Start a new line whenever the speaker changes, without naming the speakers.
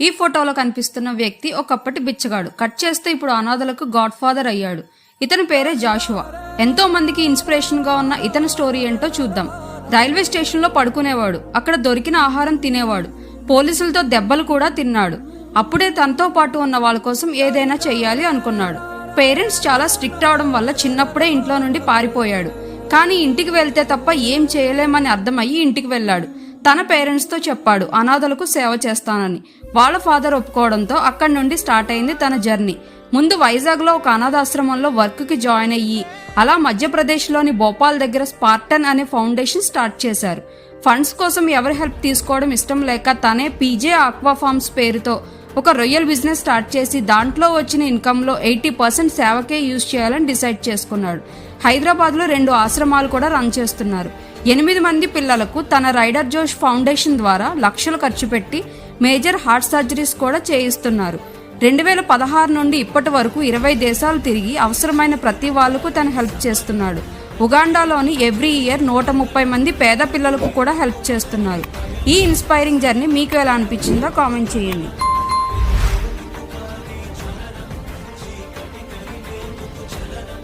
ఈ ఫోటోలో కనిపిస్తున్న వ్యక్తి ఒకప్పటి బిచ్చగాడు. కట్ చేస్తే ఇప్పుడు అనాథలకు గాడ్ ఫాదర్ అయ్యాడు. ఇతని పేరే జాషువా. ఎంతో మందికి ఇన్స్పిరేషన్గా ఉన్న ఇతని స్టోరీ ఏంటో చూద్దాం. రైల్వే స్టేషన్లో పడుకునేవాడు. అక్కడ దొరికిన ఆహారం తినేవాడు. పోలీసులతో దెబ్బలు కూడా తిన్నాడు. అప్పుడే తనతో పాటు ఉన్న వాళ్ళ కోసం ఏదైనా చెయ్యాలి అనుకున్నాడు. పేరెంట్స్ చాలా స్ట్రిక్ట్ అవడం వల్ల చిన్నప్పుడే ఇంట్లో నుండి పారిపోయాడు. కానీ ఇంటికి వెళ్తే తప్ప ఏం చేయలేమని అర్థమయ్యి ఇంటికి వెళ్ళాడు. తన పేరెంట్స్తో చెప్పాడు అనాథలకు సేవ చేస్తానని. వాళ్ళ ఫాదర్ ఒప్పుకోవడంతో అక్కడి నుండి స్టార్ట్ అయింది తన జర్నీ. ముందు వైజాగ్లో ఒక అనాథాశ్రమంలో వర్క్కి జాయిన్ అయ్యి అలా మధ్యప్రదేశ్లోని భోపాల్ దగ్గర స్పార్టన్ అనే ఫౌండేషన్ స్టార్ట్ చేశారు. ఫండ్స్ కోసం ఎవరి హెల్ప్ తీసుకోవడం ఇష్టం లేక తనే పీజే ఆక్వా ఫార్మ్స్ పేరుతో ఒక రొయ్యల్ బిజినెస్ స్టార్ట్ చేసి దాంట్లో వచ్చిన ఇన్కంలో ఎయిటీ పర్సెంట్ సేవకే యూజ్ చేయాలని డిసైడ్ చేసుకున్నాడు. హైదరాబాద్లో రెండు ఆశ్రమాలు కూడా రన్ చేస్తున్నారు. ఎనిమిది మంది పిల్లలకు తన రైడర్ జోష్ ఫౌండేషన్ ద్వారా లక్షలు ఖర్చు పెట్టి మేజర్ హార్ట్ సర్జరీస్ కూడా చేయిస్తున్నారు. రెండు వేల పదహారు నుండి ఇప్పటి వరకు ఇరవై దేశాలు తిరిగి అవసరమైన ప్రతి వాళ్ళకు తను హెల్ప్ చేస్తున్నాడు. ఉగాండాలోని ఎవ్రీ ఇయర్ నూట ముప్పై మంది పేద పిల్లలకు కూడా హెల్ప్ చేస్తున్నారు. ఈ ఇన్స్పైరింగ్ జర్నీ మీకు ఎలా అనిపించిందో కామెంట్ చేయండి.